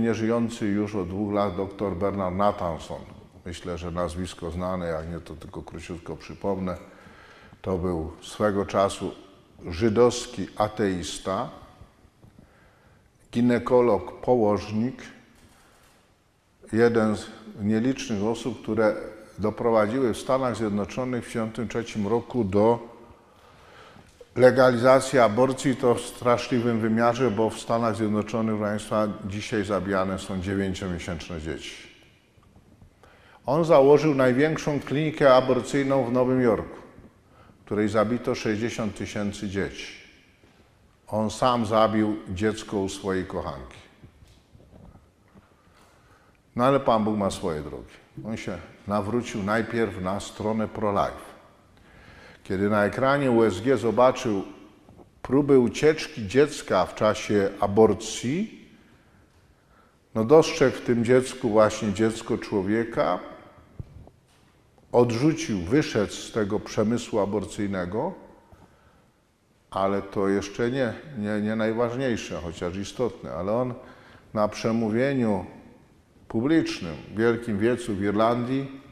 Nieżyjący już od dwóch lat dr Bernard Nathanson, myślę, że nazwisko znane, jak nie to tylko króciutko przypomnę, to był swego czasu żydowski ateista, ginekolog, położnik, jeden z nielicznych osób, które doprowadziły w Stanach Zjednoczonych w 1953 roku do legalizacji aborcji to w straszliwym wymiarze, bo w Stanach Zjednoczonych, Państwa, dzisiaj zabijane są dziewięciomiesięczne dzieci. On założył największą klinikę aborcyjną w Nowym Jorku, w której zabito 60 tysięcy dzieci. On sam zabił dziecko u swojej kochanki. No ale Pan Bóg ma swoje drogi. On się nawrócił najpierw na stronę pro-life. Kiedy na ekranie USG zobaczył próby ucieczki dziecka w czasie aborcji, no dostrzegł w tym dziecku właśnie dziecko człowieka, odrzucił, wyszedł z tego przemysłu aborcyjnego, ale to jeszcze nie, nie, nie najważniejsze, chociaż istotne, ale on na przemówieniu publicznym w Wielkim Wiecu w Irlandii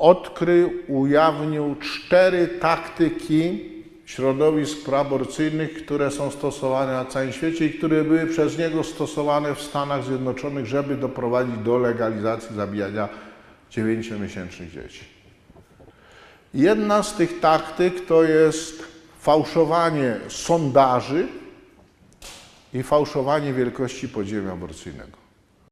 odkrył, ujawnił cztery taktyki środowisk proaborcyjnych, które są stosowane na całym świecie i które były przez niego stosowane w Stanach Zjednoczonych, żeby doprowadzić do legalizacji zabijania dziewięciomiesięcznych dzieci. Jedna z tych taktyk to jest fałszowanie sondaży i fałszowanie wielkości podziemia aborcyjnego.